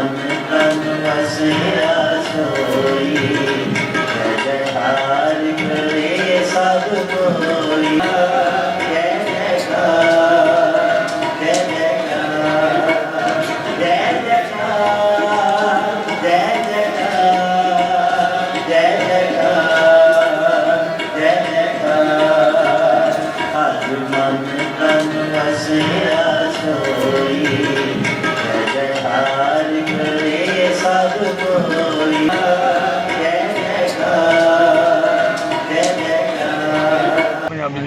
मन तन बसे आसोई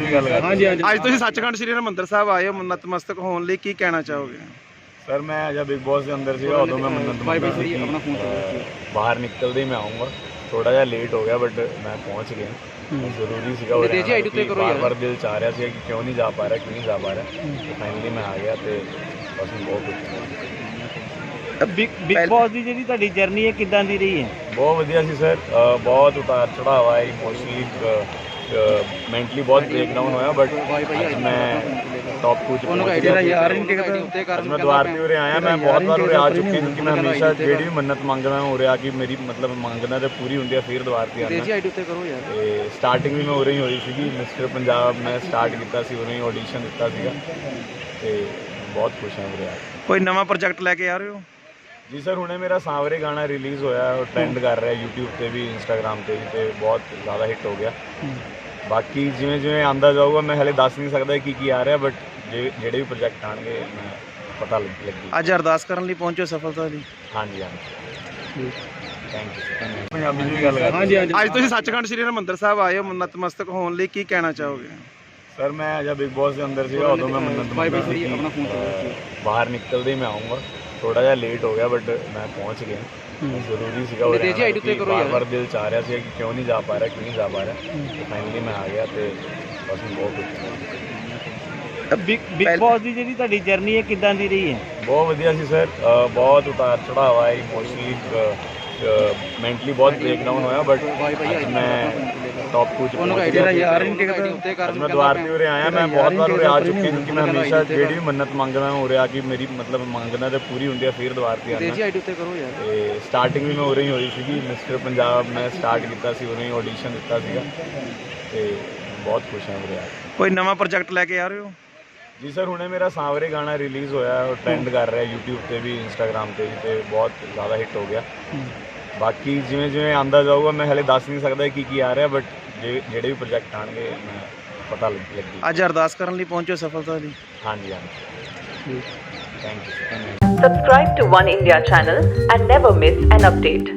ਗੱਲ ਕਰ ਹਾਂਜੀ ਹਾਂਜੀ ਅੱਜ ਤੁਸੀਂ ਸੱਚਖੰਡ ਸ੍ਰੀ ਹਰਿਮੰਦਰ ਸਾਹਿਬ ਆਏ ਹੋ ਨਤਮਸਤਕ ਹੋਣ ਲਈ ਕੀ ਕਹਿਣਾ ਚਾਹੋਗੇ? ਸਰ ਮੈਂ ਜਦ ਬਿਗ ਬॉस ਦੇ ਅੰਦਰ ਸੀਗਾ ਉਦੋਂ ਮੈਂ ਮੰਨਤ ਬਾਈ ਬਾਈ ਸਰੀ ਸੀ ਆਪਣਾ ਫੋਨ ਬਾਹਰ ਨਿਕਲਦੇ ਹੀ ਮੈਂ ਆਉਂਗਾ ਥੋੜਾ ਜਿਹਾ ਲੇਟ ਹੋ ਗਿਆ ਬਟ ਮੈਂ ਪਹੁੰਚ ਗਿਆ। ਜ਼ਰੂਰੀ ਸੀਗਾ ਉਹ ਤੇਜੀ ID ਉੱਤੇ ਕਰੋ ਯਾਰ। ਬਾਰ ਦਿਲ ਚਾਹ ਰਿਹਾ ਸੀ ਕਿ ਕਿਉਂ ਨਹੀਂ ਜਾ ਪਾ ਰਿਹਾ ਕਿਉਂ ਨਹੀਂ ਜਾ ਪਾ ਰਿਹਾ। ਤੇ ਫਾਈਨਲੀ ਮੈਂ ਆ ਗਿਆ ਤੇ ਬਸ ਬਹੁਤ ਕੁਝ ਬਿਗ ਬਿਗ ਬੌਸ ਦੀ ਜਿਹੜੀ ਤੁਹਾਡੀ ਜਰਨੀ ਹੈ ਕਿੱਦਾਂ ਦੀ ਰਹੀ ਹੈ? ਬਹੁਤ ਵਧੀਆ ਸੀ ਸਰ। ਬਹੁਤ ਉਤਾਰ ਚੜਾਅ ਆਇਆ ਇਮੋਸ਼ਨਲੀ ਮੈਂਟਲੀ ਬਹੁਤ ਬ੍ਰੇਕਡਾਊਨ ਹੋਇਆ ਬਟ ਮੈਂ ਟੌਪ 2 ਚ ਉਹਨੂੰ ਪਹੁੰਚ ਆਈਡੀਆ ਗਿਆ। ਯਾਰ ਨਹੀਂ ਟਿਕਦਾ। ਉੱਤੇ ਕਰ ਅੱਜ ਮੈਂ ਦੁਆਰ ਤੇ ਉਰੇ ਆਇਆ ਮੈਂ ਬਹੁਤ ਵਾਰ ਉਰੇ ਆ ਚੁੱਕੀ ਕਿਉਂਕਿ ਮੈਂ ਹਮੇਸ਼ਾ ਜਿਹੜੀ ਵੀ ਮੰਨਤ ਮੰਗਦਾ ਮੈਂ ਉਰੇ ਆ ਕੇ ਮੇਰੀ ਮਤਲਬ ਮੰਗਣਾ ਤੇ ਪੂਰੀ ਹੁੰਦੀ ਆ ਫਿਰ ਦੁਆਰ ਤੇ ਆਉਣਾ। ਤੇਜੀ ਆਈਡੀ ਉੱਤੇ ਕਰੋ ਯਾਰ। ਤੇ ਸਟਾਰਟਿੰਗ ਵੀ ਮੈਂ ਉਰੇ ਹੀ ਹੋਈ ਸੀਗੀ ਮਿਸਟਰ ਪੰਜਾਬ ਮੈਂ ਸਟਾਰਟ ਕੀਤਾ ਸੀ ਉਰੇ ਹੀ ਆਡੀਸ਼ਨ ਦਿੱਤਾ ਸੀਗਾ। ਤੇ ਬਹੁਤ ਖੁਸ਼ ਹਾਂ ਉਰੇ ਆ ਕੇ। ਕੋਈ ਨਵਾਂ ਪ੍ਰੋਜੈਕਟ ਲੈ ਕੇ ਆ ਰਹੇ ਹੋ? ਜੀ ਸਰ ਹੁਣੇ ਮੇਰਾ ਸਾਵਰੇ ਗਾਣਾ ਰਿਲੀਜ਼ ਹੋਇਆ ਉਹ ਟ੍ਰੈਂਡ ਕਰ ਰਿਹਾ YouTube ਤੇ ਵੀ Instagram ਤੇ ਵੀ ਤੇ ਬਹੁਤ ਜ਼ਿਆਦਾ ਹਿੱਟ ਹੋ ਗਿਆ। ਬਾਕੀ ਜਿਵੇਂ ਜਿਵੇਂ ਆਂਦਾ ਜਾਊਗਾ ਮੈਂ ਹਲੇ ਦੱਸ ਨਹੀਂ ਸਕਦਾ ਕਿ ਕੀ ਆ ਰਿਹਾ ਬਟ ਜਿਹੜੇ ਵੀ ਪ੍ਰੋਜੈਕਟ ਆਣਗੇ ਮੈਂ ਪਤਾ ਲੱਗ ਲੱਗੀ। ਅੱਜ ਅਰਦਾਸ ਕਰਨ ਲਈ ਪਹੁੰਚੋ ਸਫਲਤਾ ਦੀ ਹਾਂਜੀ ਹਾਂਜੀ। ਥੈਂਕ ਯੂ ਪੰਜਾਬੀ ਦੀ ਗੱਲ ਕਰ ਹਾਂਜੀ ਹਾਂਜੀ। ਅੱਜ ਤੁਸੀਂ ਸੱਚਖੰਡ ਸ੍ਰੀ ਹਰਿਮੰਦਰ ਸਾਹਿਬ ਆਏ ਹੋ ਨਤਮਸਤਕ ਹੋਣ ਲਈ ਕੀ ਕਹਿਣਾ ਚਾਹੋਗੇ? ਸਰ ਮੈਂ ਜਦ ਬਿਗ ਬॉस ਦੇ ਅੰਦਰ ਸੀਗਾ ਉਦੋਂ ਮੈਂ ਮੰਨਤ ਬਾਈ ਬਾਈ ਮੰਗੀ ਸਰੀ ਸੀ ਆਪਣਾ ਫੋਨ ਕਿ, ਅਹ, ਬਾਹਰ ਨਿਕਲਦੇ ਮੈਂ ਆਉਂਗਾ ਥੋੜਾ ਜਿਹਾ ਲੇਟ ਹੋ ਗਿਆ ਬਟ ਮੈਂ ਪਹੁੰਚ ਗਿਆ। ਜ਼ਰੂਰੀ ਸੀਗਾ ਉਹ ਤੇਜੀ ID ਉੱਤੇ ਕਰੋ ਯਾਰ। ਬਾਰ ਦਿਲ ਚਾਹ ਰਿਹਾ ਸੀ ਕਿ ਕਿਉਂ ਨਹੀਂ ਜਾ ਪਾ ਰਿਹਾ ਕਿਉਂ ਨਹੀਂ ਜਾ ਪਾ ਰਿਹਾ। ਤੇ ਫਾਈਨਲੀ ਮੈਂ ਆ ਗਿਆ ਤੇ ਬਸ ਬਹੁਤ ਕੁਝ ਬਿਗ ਬਿਗ ਬੌਸ ਦੀ ਜਿਹੜੀ ਤੁਹਾਡੀ ਜਰਨੀ ਹੈ ਕਿੱਦਾਂ ਦੀ ਰਹੀ ਹੈ? ਬਹੁਤ ਵਧੀਆ ਸੀ ਸਰ। ਬਹੁਤ ਉਤਾਰ ਚੜਾਅ ਆਇਆ ਇਮੋਸ਼ਨਲੀ ਮੈਂਟਲੀ ਬਹੁਤ ਬ੍ਰੇਕਡਾਊਨ ਹੋਇਆ ਬਟ ਅੱਜ ਮੈਂ ਟੌਪ 2 ਚ ਉਹਨੂੰ ਪਹੁੰਚ ਆਈਡੀਆ ਗਿਆ ਅੱਜ ਮੈਂ ਦੁਆਰ ਤੇ ਉਰੇ ਆਇਆ ਮੈਂ ਬਹੁਤ ਵਾਰ ਉਰੇ ਆ ਚੁੱਕੀ ਕਿਉਂਕਿ ਮੈਂ ਹਮੇਸ਼ਾ ਜਿਹੜੀ ਵੀ ਮੰਨਤ ਮੰਗਦਾ ਮੈਂ ਉਰੇ ਆ ਕੇ ਮੇਰੀ ਮਤਲਬ ਮੰਗਣਾ ਤੇ ਪੂਰੀ ਹੁੰਦੀ ਆ ਫਿਰ ਦੁਆਰ ਤੇ ਆਉਣਾ ਤੇਜੀ ਆਈਡੀ ਉੱਤੇ ਕਰੋ ਯਾਰ ਤੇ ਸਟਾਰਟਿੰਗ ਵੀ ਮੈਂ ਉਰੇ ਹੀ ਹੋਈ ਸੀਗੀ ਮਿਸਟਰ ਪੰਜਾਬ ਮੈਂ ਸਟਾਰਟ ਕੀਤਾ ਸੀ ਉਰੇ ਹੀ ਆਡੀਸ਼ਨ ਦਿੱਤਾ ਸੀਗਾ ਤੇ ਬਹੁਤ ਖੁਸ਼ ਹਾਂ ਉਰੇ ਆ ਕੇ। ਕੋਈ ਨਵਾਂ ਪ੍ਰੋਜੈਕਟ ਲੈ ਕੇ ਆ ਰਹੇ ਹੋ ਜੀ ਸਰ ਹੁਣੇ ਮੇਰਾ ਸਾਵਰੇ ਗਾਣਾ ਰਿਲੀਜ਼ ਹੋਇਆ ਉਹ ਟ੍ਰੈਂਡ ਕਰ ਰਿਹਾ YouTube ਤੇ ਵੀ Instagram ਤੇ ਵੀ ਤੇ ਬਹੁਤ ਜ਼ਿਆਦਾ ਹਿੱਟ ਹੋ ਗਿਆ। ਬਾਕੀ ਜਿਵੇਂ ਜਿਵੇਂ ਆਂਦਾ ਜਾਊਗਾ ਮੈਂ ਹਲੇ ਦੱਸ ਨਹੀਂ ਸਕਦਾ ਕਿ ਕੀ ਆ ਰਿਹਾ ਬਟ ਜਿਹੜੇ ਵੀ ਪ੍ਰੋਜੈਕਟ ਆਣਗੇ ਮੈਂ ਪਤਾ ਲੱਗ ਅੱਜ ਅਰਦਾਸ ਕਰਨ ਲਈ ਪਹੁੰਚੋ ਸਫਲਤਾ ਦੀ ਹਾਂਜੀ ਹਾਂਜੀ। Thank you Subscribe to One India channel and never miss an update.